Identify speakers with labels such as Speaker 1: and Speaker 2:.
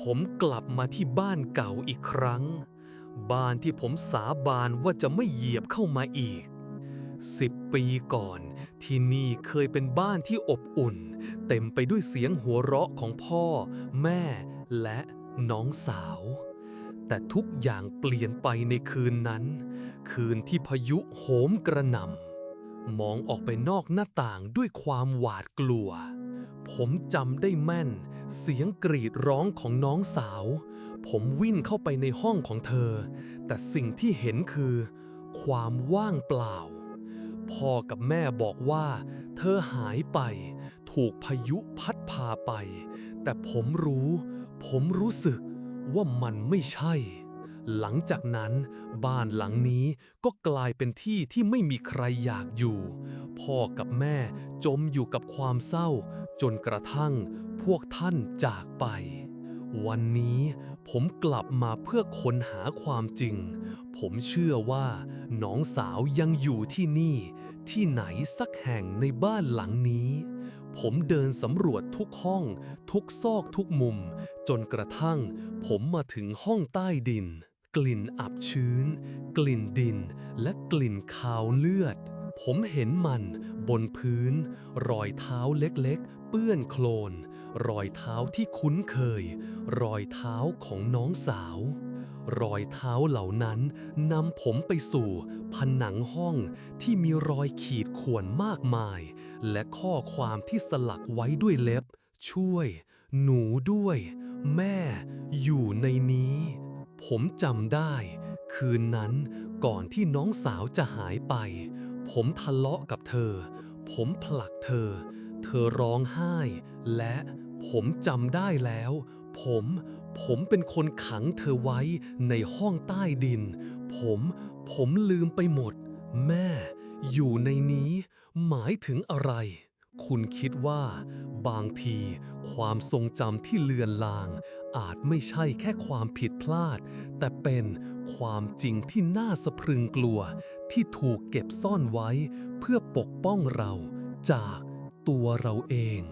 Speaker 1: ผมกลับมาที่บ้านเก่าอีกครั้ง บ้านที่ผมสาบานว่าจะไม่เหยียบเข้ามาอีกสิบปีก่อน ที่นี่เคยเป็นบ้านที่อบอุ่น เต็มไปด้วยเสียงหัวเราะของพ่อ แม่และน้องสาว แต่ทุกอย่างเปลี่ยนไปในคืนนั้น คืนที่พายุโหมกระหน่ำมองออกไปนอกหน้าต่างด้วยความหวาดกลัว ผมจำได้แม่น เสียงกรีดร้องของน้องสาว ผมวิ่งเข้าไปในห้องของเธอ แต่สิ่งที่เห็นคือ ความว่างเปล่า พ่อกับแม่บอกว่า เธอหายไป ถูกพายุพัดพาไป แต่ผมรู้ ผมรู้สึกว่ามันไม่ใช่ หลังจากนั้นบ้านหลังนี้ก็กลายเป็นที่ที่ไม่มีใครอยากอยู่ พ่อกับแม่จมอยู่กับความเศร้า จนกระทั่งพวกท่านจากไป วันนี้ผมกลับมาเพื่อค้นหาความจริง ผมเชื่อว่าน้องสาวยังอยู่ที่นี่ ที่ไหนสักแห่งในบ้านหลังนี้ ผมเดินสำรวจทุกห้อง ทุกซอกทุกมุม จนกระทั่ง ผมมาถึงห้องใต้ดิน กลิ่นอับชื้น กลิ่นดิน และกลิ่นคาวเลือด ผมเห็นมันบนพื้น รอยเท้าเล็กๆ เปื้อนโคลน รอยเท้าที่คุ้นเคย รอยเท้าของน้องสาว รอยเท้าเหล่านั้นนำผมไปสู่ ผนังห้องที่มีรอยขีดข่วนมากมาย และข้อความที่สลักไว้ด้วยเล็บ ช่วย หนูด้วย แม่ อยู่ ผมจำได้ คืนนั้นก่อนที่น้องสาวจะหายไป ผมทะเลาะกับเธอ ผมผลักเธอ เธอร้องไห้ และผมจำได้แล้ว ผม ผมเป็นคนขังเธอไว้ในห้องใต้ดิน ผม ผมลืมไปหมด แม่ อยู่ในนี้ หมายถึงอะไร คุณคิดว่า บางที ความทรงจำที่เลือนลาง อาจไม่ใช่แค่ความผิดพลาด แต่เป็นความจริงที่น่าสะพรึงกลัว ที่ถูกเก็บซ่อนไว้ เพื่อปกป้องเราจากตัวเราเอง